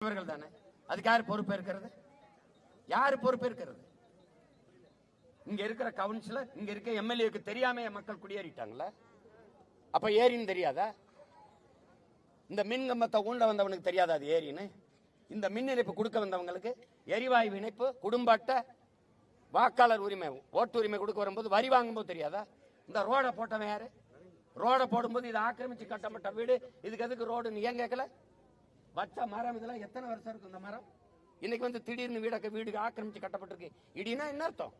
இவர்கள் தானே? அதுக்கு யார் பொறுப்பு யார் பொறுப்பு இங்க இருக்கிற கவுன்சிலர் இங்க இருக்க எம்எல்ஏக்கு தெரியாம மக்கள் குடியேறிட்டாங்களா? அப்ப ஏரின்னு தெரியாதா? இந்த மின் கம்பத்தை ஊண்ட வந்தவனுக்கு தெரியாதா அது ஏரின்னு? இந்த மின் இணைப்பு கொடுக்க வந்தவங்களுக்கு எரிவாயு இணைப்பு குடும்ப அட்டை வாக்காளர் உரிமை ஓட்டு உரிமை கொடுக்க வரும்போது வரி வாங்கும்போது தெரியாதா? இந்த ரோடை போட்டவன் யாரு? ரோடை போடும்போது இதை ஆக்கிரமிச்சு கட்டப்பட்ட வீடு இதுக்கு எதுக்கு ரோடுன்னு ஏன் கேட்கல? வச்ச மரம் இதெல்லாம் எத்தனை வருஷம் இருக்கும் இந்த மரம்? இன்னைக்கு வந்து திடீர்னு வீடக்க வீடு ஆக்கிரமிச்சு கட்டப்பட்டிருக்கு. இடினா என்ன அர்த்தம்?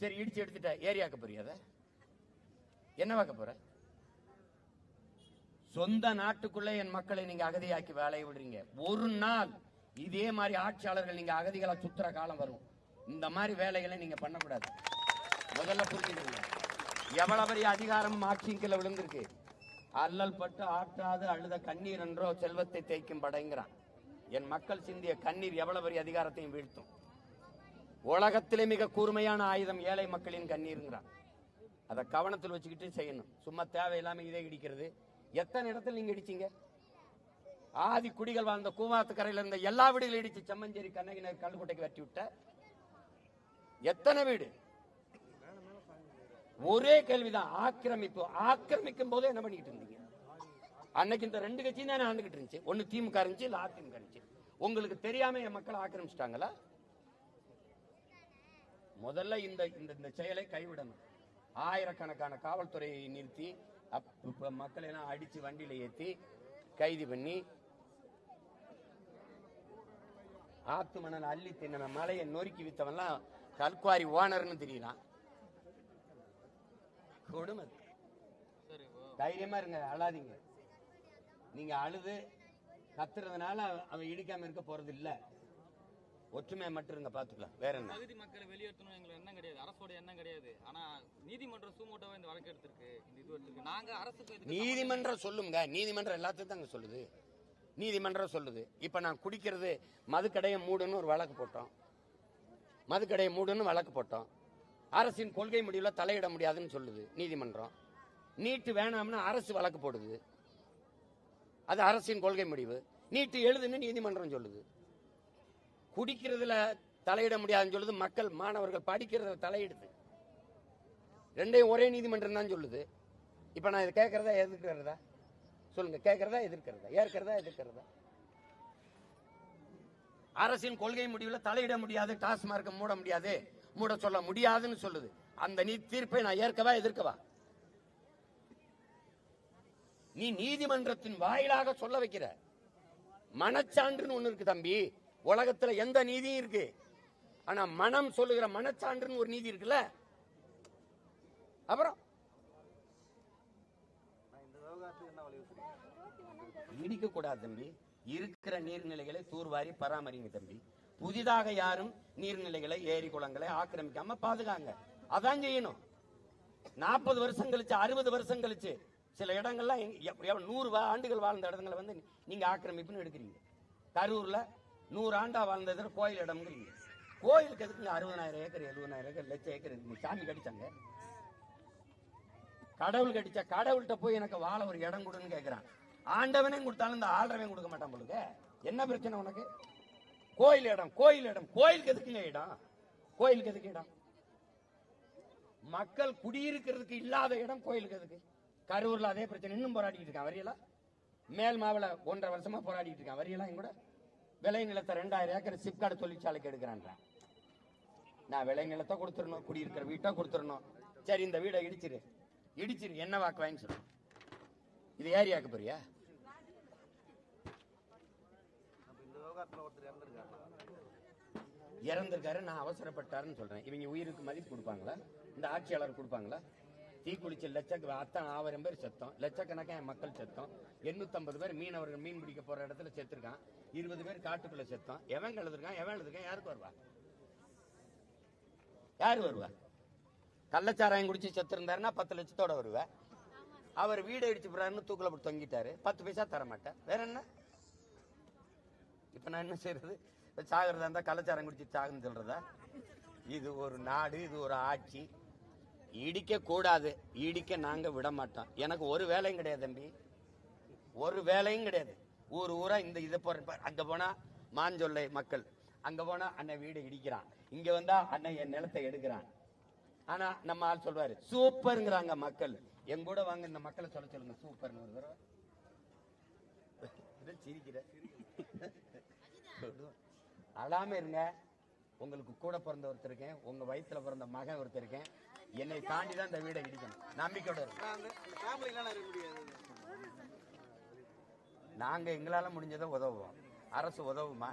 சரி இடிச்சு எடுத்துட்ட. ஏரியாக்க புரியாத என்ன வாக்க போற? சொந்த நாட்டுக்குள்ளே என் மக்களை நீங்க அகதியாக்கி வேலையை விடுறீங்க. ஒரு நாள் இதே மாதிரி ஆட்சியாளர்கள் நீங்க அகதிகளை சுத்துற காலம் வரும். இந்த மாதிரி வேலைகளை நீங்க பண்ணக்கூடாது. முதல்ல புரிஞ்சுக்கிறீங்க எவ்வளவு பெரிய அதிகாரம் ஆட்சிக்குள்ள விழுந்திருக்கு. அல்லல் பட்டு ஆற்றாது அழுத கண்ணீர் என்றோ செல்வத்தை தேய்க்கும் படைங்கிறான். என் மக்கள் சிந்திய கண்ணீர் எவ்வளவு பெரிய அதிகாரத்தையும் வீழ்த்தும். உலகத்திலே மிக கூர்மையான ஆயுதம் ஏழை மக்களின் கண்ணீருங்கிறான். அதை கவனத்தில் வச்சுக்கிட்டு செய்யணும். சும்மா தேவையில்லாம இதை இடிக்கிறது. எத்தனை இடத்துல நீங்க இடிச்சீங்க? ஆதி குடிகள் வாழ்ந்த கூவாத்துக்கரையில் இருந்த எல்லா வீடுகளும் இடிச்சு செம்மஞ்சேரி கண்ணகினர் கல்லுக்கோட்டைக்கு வெட்டி விட்ட. எத்தனை வீடு? ஒரே கேள்விதான் ஆக்கிரமிப்பு. ஆக்கிரமிக்கும் போதே என்ன பண்ணிட்டு இருந்தீங்க? அன்னைக்கு இந்த ரெண்டு கட்சியும் தானே ஆண்டுகிட்டு இருந்துச்சு. ஒன்னு திமுக இருந்துச்சு இல்ல அதிமுக இருந்துச்சு. உங்களுக்கு தெரியாம என் மக்களை ஆக்கிரமிச்சிட்டாங்களா? முதல்ல இந்த இந்த இந்த செயலை கைவிடணும். ஆயிரக்கணக்கான காவல்துறையை நிறுத்தி அப்ப மக்களை எல்லாம் அடிச்சு வண்டியில ஏத்தி கைது பண்ணி ஆத்து மணல் அள்ளி தின்ன மலையை நொறுக்கி வித்தவன்லாம் கல்குவாரி ஓனர்னு தெரியலாம் கொடுமை. தைரியமா இருங்க அழாதீங்க. நீங்க அழுது கத்துறதுனால அவன் இடிக்காம இருக்க போறது இல்ல. ஒற்றுமை மட்டும் இருங்க பாத்துக்கலாம். வேற என்ன? பகுதி மக்களை வெளியேற்றணும் எங்களுக்கு எண்ணம் கிடையாது. அரசோட எண்ணம் கிடையாது. ஆனா நீதிமன்றம் சூமோட்டோவா இந்த வழக்கு எடுத்திருக்கு. இந்த இது எடுத்திருக்கு. நாங்க அரசுக்கு நீதிமன்றம் சொல்லுங்க. நீதிமன்றம் எல்லாத்தையும் தாங்க சொல்லுது. நீதிமன்றம் சொல்லுது. இப்ப நான் குடிக்கிறது மதுக்கடையை மூடுன்னு ஒரு வழக்கு போட்டோம். மதுக்கடையை மூடுன்னு வழக்கு போட்டோம். அரசின் கொள்கை முடிவில் தலையிட முடியாதுன்னு சொல்லுது நீதிமன்றம். நீட்டு வேணாம்னு அரசு வழக்கு போடுது. அது அரசின் கொள்கை முடிவு. நீட்டு எழுதுன்னு நீதிமன்றம் சொல்லுது. குடிக்கிறதுல தலையிட முடியாதுன்னு சொல்லுது. மக்கள் மாணவர்கள் படிக்கிறதுல தலையிடுது. ரெண்டையும் ஒரே நீதிமன்றம் தான் சொல்லுது. இப்போ நான் இதை கேட்கறதா எதிர்க்கிறதா? சொல்லுங்க கேட்கறதா எதிர்க்கிறதா? ஏற்கிறதா எதிர்க்கிறதா? அரசின் கொள்கை முடிவில் தலையிட முடியாது டாஸ்மார்க்க மூட முடியாது. மூட சொல்ல முடியாதுன்னு சொல்லுது. அந்த நீ தீர்ப்பை நான் ஏற்கவா எதிர்க்கவா? நீ நீதிமன்றத்தின் வாயிலாக சொல்ல வைக்கிற. மனச்சான்றுன்னு ஒண்ணு இருக்கு தம்பி. உலகத்துல எந்த நீதியும் இருக்கு. ஆனா மனம் சொல்லுகிற மனச்சான்றுன்னு ஒரு நீதி இருக்குல்ல? அப்புறம்? இடிக்க கூடாது தம்பி. இருக்கிற நீர்நிலைகளை தூர்வாரி பராமரிங்க தம்பி. புதிதாக யாரும் நீர்நிலைகளை ஏரி குளங்களை ஆக்கிரமிக்காம பாதுகாங்க. அதான் செய்யணும். நாற்பது வருஷம் கழிச்சு அறுபது வருஷம் கழிச்சு சில இடங்கள்லாம் நூறு வா- ஆண்டுகள் வாழ்ந்த இடங்களை வந்து நீங்க ஆக்கிரமிப்புன்னு எடுக்கிறீங்க. கரூர்ல நூறு ஆண்டா வாழ்ந்த இடத்துல கோயில் இடம்ங்கிறீங்க கோயிலுக்கு எதுக்குங்க அறுபதாயிரம் ஏக்கர் எழுபதாயிரம் ஏக்கர் லட்சம் ஏக்கர் இருக்குங்க சாமி கடிச்சாங்க. கடவுள் கடிச்சா கடவுள்கிட்ட போய் எனக்கு வாழ ஒரு இடம் கொடுன்னு கேட்கிறான் ஆண்டவனே கொடுத்தாலும் இந்த ஆள்றவன் கொடுக்க மாட்டான் பொழுது என்ன பிரச்சனை உனக்கு? கோயில் இடம் கோயில் இடம். கோயிலுக்கு எதுக்குங்க இடம்? கோயிலுக்கு எதுக்கு இடம்? மக்கள் குடியிருக்கிறதுக்கு இல்லாத இடம் கோயிலுக்கு எதுக்கு? கரூர்ல அதே பிரச்சனை. இன்னும் போராடிட்டு இருக்கான் வரியலா? மேல் மாவில் ஒன்றரை வருஷமா போராடிட்டு இருக்கான் வரியலா கூட? விளை நிலத்தை ரெண்டாயிரம் ஏக்கர் சிப்காடு தொழிற்சாலைக்கு எடுக்கிறான்றான். நான் விளை நிலத்தை கொடுத்துடணும் குடியிருக்கிற வீட்டை கொடுத்துடணும். சரி இந்த வீடை இடிச்சிரு. இடிச்சிரு. என்ன வாக்கு வாங்கி சொல்லு. இது ஏரியாக்கு போறியா? இறந்திருக்காரு. நான் அவசரப்பட்டாருன்னு சொல்றேன். இவங்க உயிருக்கு மதிப்பு கொடுப்பாங்களா? இந்த ஆட்சியாளர் கொடுப்பாங்களா? தீக்குளிச்ச லட்சக்கு அத்தனை ஆயிரம் பேர் செத்தோம். லட்சக்கணக்கான மக்கள் செத்தோம். எண்ணூத்தம்பது பேர் மீனவர்கள் மீன் பிடிக்க போற இடத்துல செத்துருக்கான். இருபது பேர் காட்டுக்குள்ள செத்தோம். எவன் எழுதுருக்கான் எவன் எழுதுருக்கான் யாருக்கு வருவா? யாரு வருவா? கள்ளச்சாராயம் குடிச்சு செத்து இருந்தாருன்னா பத்து லட்சத்தோட வருவ. அவர் வீடு அடிச்சு போறாருன்னு தூக்கில போட்டு தொங்கிட்டாரு. பத்து பைசா தர மாட்டேன் வேற என்ன? இப்ப நான் என்ன செய்யறது இப்போ சாகிறதா இருந்தா கலாச்சாரம் குடிச்சு சாகுன்னு சொல்றதா? இது ஒரு நாடு இது ஒரு ஆட்சி. இடிக்க கூடாது. இடிக்க நாங்க விட மாட்டோம். எனக்கு ஒரு வேலையும் கிடையாது தம்பி. ஒரு வேலையும் கிடையாது. ஊர் ஊரா இந்த இதை போற அங்க போனா மாஞ்சொல்லை மக்கள். அங்க போனா அண்ணன் வீடு இடிக்கிறான். இங்க வந்தா அண்ணன் என் நிலத்தை எடுக்கிறான். ஆனா நம்ம ஆள் சொல்வாரு சூப்பருங்கிறாங்க மக்கள். என் கூட வாங்க இந்த மக்களை சொல்ல சொல்லுங்க சூப்பர்னு ஒரு தடவை. சிரிக்கிற. அழாம இருங்க. உங்களுக்கு கூட பிறந்த ஒருத்தர் இருக்கேன். உங்க வயித்துல பிறந்த மகன் ஒருத்தர் இருக்கேன். என்னை தாண்டி தான் இந்த வீடை இடிக்கணும். நம்பிக்கையோட நாங்க எங்களால முடிஞ்சதை உதவுவோம். அரசு உதவுமா?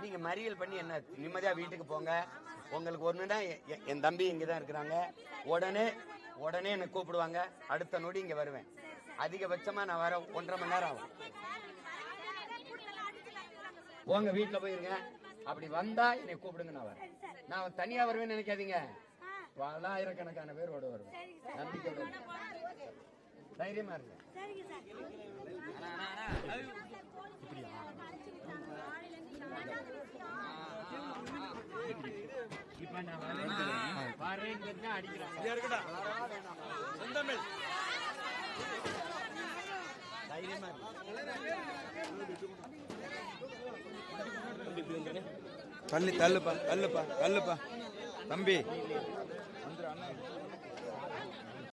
நீங்க மறியல் பண்ணி என்ன நிம்மதியா வீட்டுக்கு போங்க. உங்களுக்கு ஒண்ணுன்னா எ- என் தம்பி இங்கதான் இருக்கிறாங்க. உடனே உடனே என்னை கூப்பிடுவாங்க. அடுத்த நொடி இங்க வருவேன். அதிகபட்சமா நான் வர ஒன்றரை மணி நேரம் ஆகும். போங்க வீட்டுல போயிருங்க அப்படி வந்தா என்னை கூப்பிடுங்க நான் வரேன். நான் தனியா வருவேன்னு நினைக்காதீங்க. பலாயிரக்கணக்கான பேரோட வருவேன். வருவேன். தைரியமா இருங்க. இப்ப நான் வரேன். இருக்கு தள்ளி தள்ளுப்பா தள்ளுப்பா தள்ளுப்பா. தம்பி. வந்துரு அண்ணா